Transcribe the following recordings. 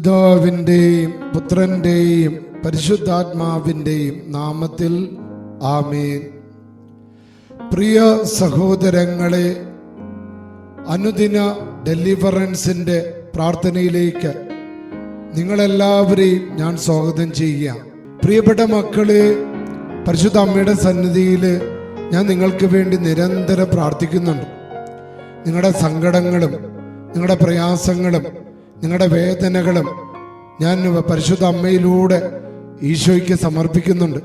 പിതാവിന്റെയും പുത്രന്റെയും പരിശുദ്ധാത്മാവിന്റെയും നാമത്തിൽ ആമേൻ. പ്രിയ സഹോദരങ്ങളെ അനുദിന ഡെലിവറൻസിന്റെ പ്രാർത്ഥനയിലേക്ക് നിങ്ങളെല്ലാവരെയും ഞാൻ സ്വാഗതം ചെയ്യുക. പ്രിയപ്പെട്ട മക്കളെ പരിശുദ്ധ അമ്മയുടെ സന്നിധിയിൽ ഞാൻ നിങ്ങൾക്ക് വേണ്ടി നിരന്തരം പ്രാർത്ഥിക്കുന്നുണ്ട്. നിങ്ങളുടെ സങ്കടങ്ങളും നിങ്ങളുടെ പ്രയാസങ്ങളും നിങ്ങളുടെ വേദനകളും ഞാൻ പരിശുദ്ധ അമ്മയിലൂടെ ഈശോയ്ക്ക് സമർപ്പിക്കുന്നുണ്ട്.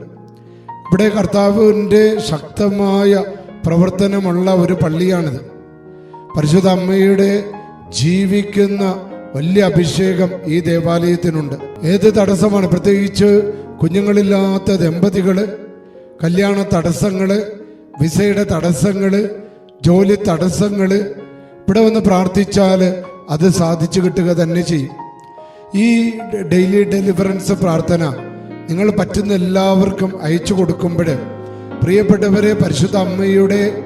ഇവിടെ കർത്താവിന്റെ ശക്തമായ പ്രവർത്തനമുള്ള ഒരു പള്ളിയാണിത്. പരിശുദ്ധ അമ്മയുടെ ജീവിക്കുന്ന വലിയ അഭിഷേകം ഈ ദേവാലയത്തിനുണ്ട്. ഏത് തടസ്സമാണ്? പ്രത്യേകിച്ച് കുഞ്ഞുങ്ങളില്ലാത്ത ദമ്പതികൾ കല്യാണ തടസ്സങ്ങൾ വിസയുടെ തടസ്സങ്ങൾ ജോലി തടസ്സങ്ങൾ ഇവിടെ വന്ന് പ്രാർത്ഥിച്ചാൽ അത് സാധിച്ചു കിട്ടുക തന്നെ ചെയ്യും. ഈ ഡെയിലി ഡെലിവറൻസ് പ്രാർത്ഥന നിങ്ങൾ പറ്റുന്ന എല്ലാവർക്കും അയച്ചു കൊടുക്കുമ്പോൾ പ്രിയപ്പെട്ടവരെ പരിശുദ്ധ അമ്മയുടെ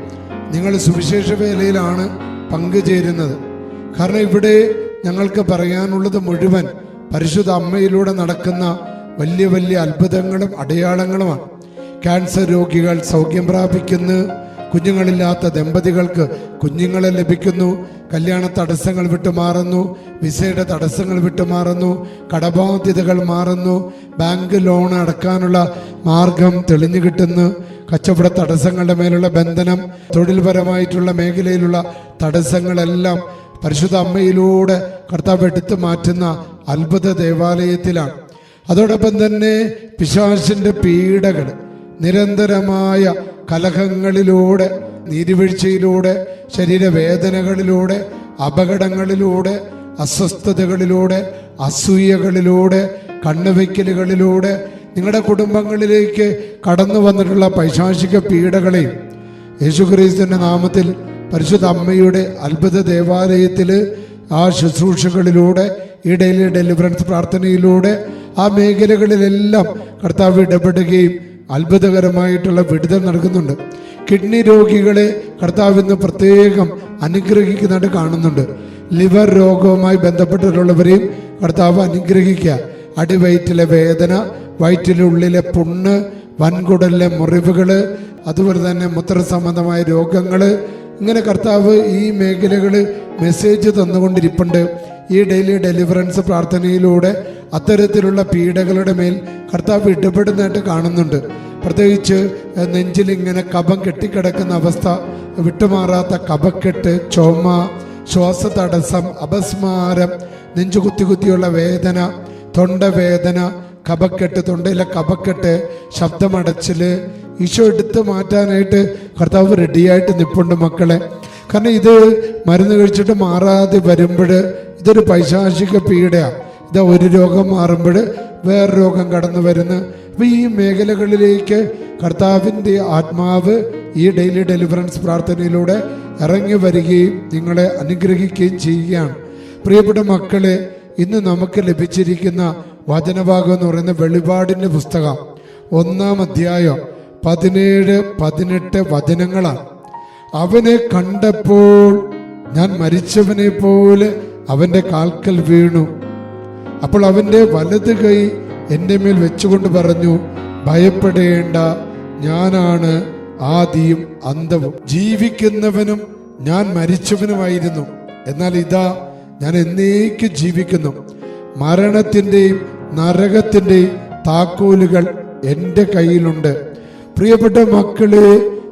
നിങ്ങൾ സുവിശേഷ വേലയിലാണ് പങ്കുചേരുന്നത്. കാരണം ഇവിടെ ഞങ്ങൾക്ക് പറയാനുള്ളത് മുഴുവൻ പരിശുദ്ധ അമ്മയിലൂടെ നടക്കുന്ന വലിയ വലിയ അത്ഭുതങ്ങളും അടയാളങ്ങളുമാണ്. ക്യാൻസർ രോഗികൾ സൗഖ്യം പ്രാപിക്കുന്നു കുഞ്ഞുങ്ങളില്ലാത്ത ദമ്പതികൾക്ക് കുഞ്ഞുങ്ങളെ ലഭിക്കുന്നു. കല്യാണ തടസ്സങ്ങൾ വിട്ടുമാറുന്നു. വിസയുടെ തടസ്സങ്ങൾ വിട്ടുമാറുന്നു. കടബാധ്യതകൾ മാറുന്നു. ബാങ്ക് ലോൺ അടക്കാനുള്ള മാർഗം തെളിഞ്ഞു കിട്ടുന്നു. കച്ചവട തടസ്സങ്ങളുടെ മേലുള്ള ബന്ധനം തൊഴിൽപരമായിട്ടുള്ള മേഖലയിലുള്ള തടസ്സങ്ങളെല്ലാം പരിശുദ്ധ അമ്മയിലൂടെ കർത്താവ് എടുത്തു മാറ്റുന്ന അത്ഭുത ദേവാലയത്തിലാണ്. അതോടൊപ്പം തന്നെ പിശാശിന്റെ പീഡകൾ നിരന്തരമായ കലഹങ്ങളിലൂടെ നീതിവീഴ്ചയിലൂടെ ശരീരവേദനകളിലൂടെ അപകടങ്ങളിലൂടെ അസ്വസ്ഥതകളിലൂടെ അസൂയകളിലൂടെ കണ്ണുവയ്ക്കലുകളിലൂടെ നിങ്ങളുടെ കുടുംബങ്ങളിലേക്ക് കടന്നു വന്നിട്ടുള്ള പൈശാചിക പീഡകളെയും യേശുക്രിസ്തുവിന്റെ നാമത്തിൽ പരിശുദ്ധ അമ്മയുടെ അത്ഭുത ദേവാലയത്തിൽ ആ ശുശ്രൂഷകളിലൂടെ ഈ ഡെയിലി ഡെലിവറൻസ് പ്രാർത്ഥനയിലൂടെ ആ മേഖലകളിലെല്ലാം കർത്താവ് ഇടപെടുകയും അത്ഭുതകരമായിട്ടുള്ള വിടുതൽ നൽകുന്നുണ്ട്. കിഡ്നി രോഗികളെ കർത്താവ് ഇന്ന് പ്രത്യേകം അനുഗ്രഹിക്കുന്നതായിട്ട് കാണുന്നുണ്ട്. ലിവർ രോഗവുമായി ബന്ധപ്പെട്ടിട്ടുള്ളവരെയും കർത്താവ് അനുഗ്രഹിക്കുക. അടിവയറ്റിലെ വേദന വയറ്റിലുള്ളിലെ പുണ്ണ് വൻകുടലിലെ മുറിവുകൾ അതുപോലെ തന്നെ മൂത്രസംബന്ധമായ രോഗങ്ങൾ ഇങ്ങനെ കർത്താവ് ഈ മേഖലകൾ മെസ്സേജ് തന്നുകൊണ്ടിരിപ്പുണ്ട്. ഈ ഡെയിലി ഡെലിവറൻസ് പ്രാർത്ഥനയിലൂടെ അത്തരത്തിലുള്ള പീഡകളുടെ മേൽ കർത്താവ് ഇടപെടുന്നതായിട്ട് കാണുന്നുണ്ട്. പ്രത്യേകിച്ച് നെഞ്ചിൽ ഇങ്ങനെ കഫം കെട്ടിക്കിടക്കുന്ന അവസ്ഥ വിട്ടുമാറാത്ത കഫക്കെട്ട് ചുമ ശ്വാസ തടസ്സം അപസ്മാരം നെഞ്ചു കുത്തി കുത്തിയുള്ള വേദന തൊണ്ടവേദന കഫക്കെട്ട് തൊണ്ടയിലെ കഫക്കെട്ട് ശബ്ദമടച്ചിൽ ഈശോ എടുത്ത് മാറ്റാനായിട്ട് കർത്താവ് റെഡിയായിട്ട് നിപ്പുണ്ട് മക്കളെ. കാരണം ഇത് മരുന്ന് കഴിച്ചിട്ട് മാറാതെ വരുമ്പോൾ ഇതൊരു പൈശാചിക പീഡയാണ് ഇത് ഒരു രോഗം മാറുമ്പോൾ വേറെ രോഗം കടന്നു വരുന്നു. അപ്പം ഈ മേഖലകളിലേക്ക് കർത്താവിന്റെ ആത്മാവ് ഈ ഡെയിലി ഡെലിവറൻസ് പ്രാർത്ഥനയിലൂടെ ഇറങ്ങി വരികയും നിങ്ങളെ അനുഗ്രഹിക്കുകയും ചെയ്യുകയാണ്. പ്രിയപ്പെട്ട മക്കളെ ഇന്ന് നമുക്ക് ലഭിച്ചിരിക്കുന്ന വചനഭാഗം എന്ന് പറയുന്ന വെളിപാടിന്റെ പുസ്തകം ഒന്നാം അധ്യായം പതിനേഴ് പതിനെട്ട് വചനങ്ങളാണ്. അവനെ കണ്ടപ്പോൾ ഞാൻ മരിച്ചവനെ പോലെ അവന്റെ കാൽക്കൽ വീണു. അപ്പോൾ അവന്റെ വലത് കൈ എന്റെ മേൽ വെച്ചുകൊണ്ട് പറഞ്ഞു ഭയപ്പെടേണ്ട ഞാനാണ് ആദിയും അന്തവും ജീവിക്കുന്നവനും ഞാൻ മരിച്ചവനുമായിരുന്നു. എന്നാൽ ഇതാ ഞാൻ എന്നേക്ക് ജീവിക്കുന്നു. മരണത്തിന്റെയും നരകത്തിന്റെയും താക്കോലുകൾ എന്റെ കയ്യിലുണ്ട്. പ്രിയപ്പെട്ട മക്കളെ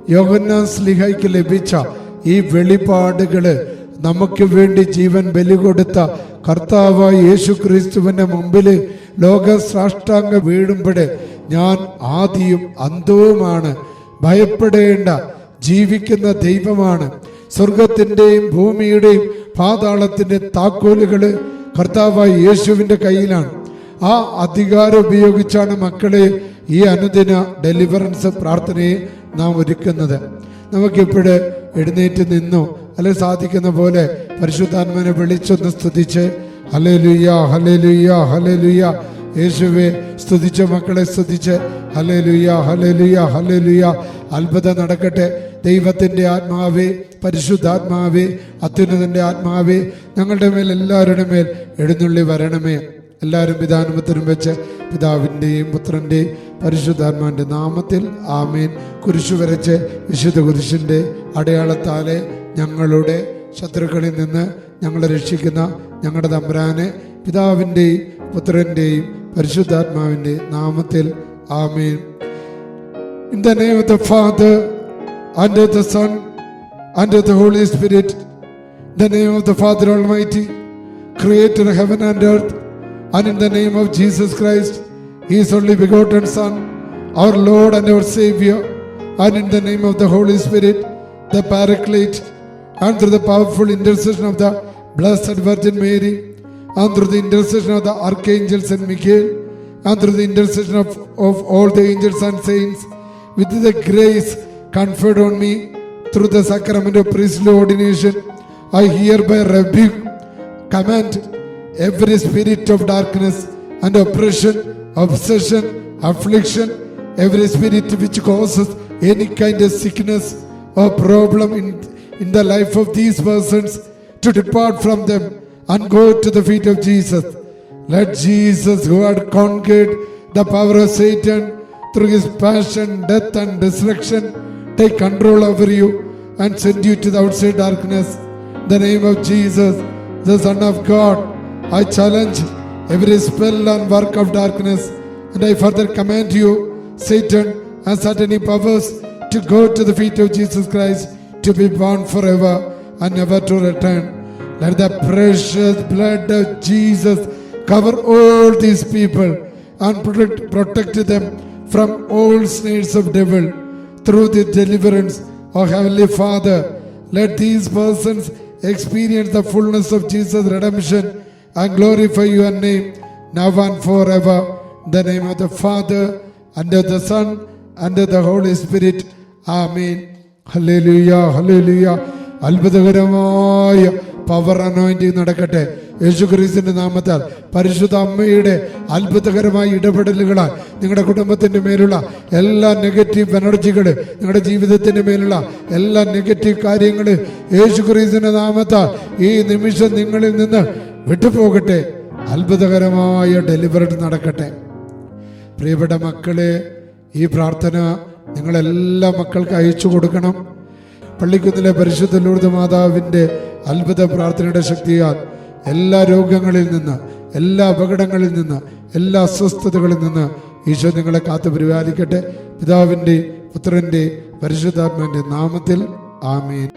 യോഹന്നാൻ സ്ലിഹയ്ക്ക് ലഭിച്ച ഈ വെളിപാടുകൾ നമുക്ക് വേണ്ടി ജീവൻ ബലി കൊടുത്ത കർത്താവായ യേശു ക്രിസ്തുവിന്റെ മുമ്പിൽ ലോക സാഷ്ടാംഗ വീഴുമ്പോൾ ഞാൻ ആദിയും അന്തവുമാണ് ഭയപ്പെടേണ്ട. ജീവിക്കുന്ന ദൈവമാണ്. സ്വർഗത്തിന്റെയും ഭൂമിയുടെയും പാതാളത്തിന്റെ താക്കോലുകൾ കർത്താവായ യേശുവിന്റെ കയ്യിലാണ്. ആ അധികാരം ഉപയോഗിച്ചാണ് മക്കളെ ഈ അനുദിന ഡെലിവറൻസ് പ്രാർത്ഥനയെ നാം ഒരുക്കുന്നത്. നമുക്കിപ്പോഴ് എഴുന്നേറ്റ് നിന്നോ. അല്ലെ സാധിക്കുന്ന പോലെ പരിശുദ്ധാത്മനെ വിളിച്ചൊന്ന് സ്തുതിച്ച്. ഹലേ ലുയ്യ ഹലേ ലുയ്യ ഹലേ ലുയ്യ യേശുവെ സ്തുതിച്ച മക്കളെ സ്തുതിച്ച്. ഹലേ ലുയ്യ ഹലേ ലുയ്യ ഹലേ ലുയ്യ അത്ഭുതം നടക്കട്ടെ. ദൈവത്തിന്റെ ആത്മാവേ പരിശുദ്ധാത്മാവേ അത്യുന്നതന്റെ ആത്മാവേ ഞങ്ങളുടെ മേൽ എല്ലാവരുടെ മേൽ എഴുന്നള്ളി വരണമേ. എല്ലാവരും പിതാനുമത്തിനും വെച്ച് പിതാവിന്റെയും പുത്രന്റെയും പരിശുദ്ധാത്മാവിന്റെ നാമത്തിൽ ആമേൻ. കുരിശു വരച്ച് വിശുദ്ധ കുരിശിന്റെ അടയാളത്താലെ ഞങ്ങളുടെ ശത്രുക്കളിൽ നിന്ന് ഞങ്ങളെ രക്ഷിക്കുന്ന ഞങ്ങളുടെ തമ്പ്രാനെ പിതാവിന്റെയും പുത്രന്റെയും പരിശുദ്ധാത്മാവിന്റെയും നാമത്തിൽ ആമേൻ. In the of the father and the son and the holy spirit in the name of the father almighty creator heaven and earth and in the name of Jesus Christ is only begotten son our lord and our saviour and in the name of the holy spirit the paraclete and through the powerful intercession of the Blessed Virgin Mary, and through the intercession of the archangels and Michael, and through the intercession of, of all the angels and saints, with the grace conferred on me through the sacrament of priestly ordination, I hereby rebuke, command every spirit of darkness and oppression, obsession, affliction, every spirit which causes any kind of sickness or problem in, in the life of these persons to depart from them and go to the feet of Jesus. Let Jesus, who had conquered the power of Satan through his passion, death, and resurrection, take control over you and send you to the outside darkness. In the name of Jesus, the Son of God, I challenge every spell and work of darkness, and I further command you, Satan, and satanic powers, to go to the feet of Jesus Christ, to be bound forever and never to return. Let the precious blood of Jesus cover all these people and protect, protect them from all snares of devil through the deliverance of Heavenly Father. Let these persons experience the fullness of Jesus' redemption and glorify your name now and forever. In the name of the Father, and of the Son, and of the Holy Spirit. Amen. അത്ഭുതകരമായ power anointing നടക്കട്ടെ. യേശു ക്രിസ്തിന്റെ നാമത്താൽ പരിശുദ്ധ അമ്മയുടെ അത്ഭുതകരമായ ഇടപെടലുകളാൽ നിങ്ങളുടെ കുടുംബത്തിന്റെ മേലുള്ള എല്ലാ നെഗറ്റീവ് എനർജികൾ നിങ്ങളുടെ ജീവിതത്തിന്റെ മേലുള്ള എല്ലാ നെഗറ്റീവ് കാര്യങ്ങൾ യേശു ക്രിസ്തുവിന്റെ നാമത്താൽ ഈ നിമിഷം നിങ്ങളിൽ നിന്ന് വിട്ടുപോകട്ടെ. അത്ഭുതകരമായ ഡെലിവറി നടക്കട്ടെ. പ്രിയപ്പെട്ട മക്കളെ ഈ പ്രാർത്ഥന നിങ്ങളെല്ലാ മക്കൾക്ക് അയച്ചു കൊടുക്കണം. പള്ളിക്കുന്നിലെ പരിശുദ്ധ ലൂർദ് മാതാവിന്റെ അത്ഭുത പ്രാർത്ഥനയുടെ ശക്തിയാൽ എല്ലാ രോഗങ്ങളിൽ നിന്ന് എല്ലാ അപകടങ്ങളിൽ നിന്ന് എല്ലാ അസ്വസ്ഥതകളിൽ നിന്ന് ഈശോ നിങ്ങളെ കാത്തു പരിപാലിക്കട്ടെ. പിതാവിന്റെ പുത്രന്റെ പരിശുദ്ധാത്മാവിന്റെ നാമത്തിൽ ആമീൻ.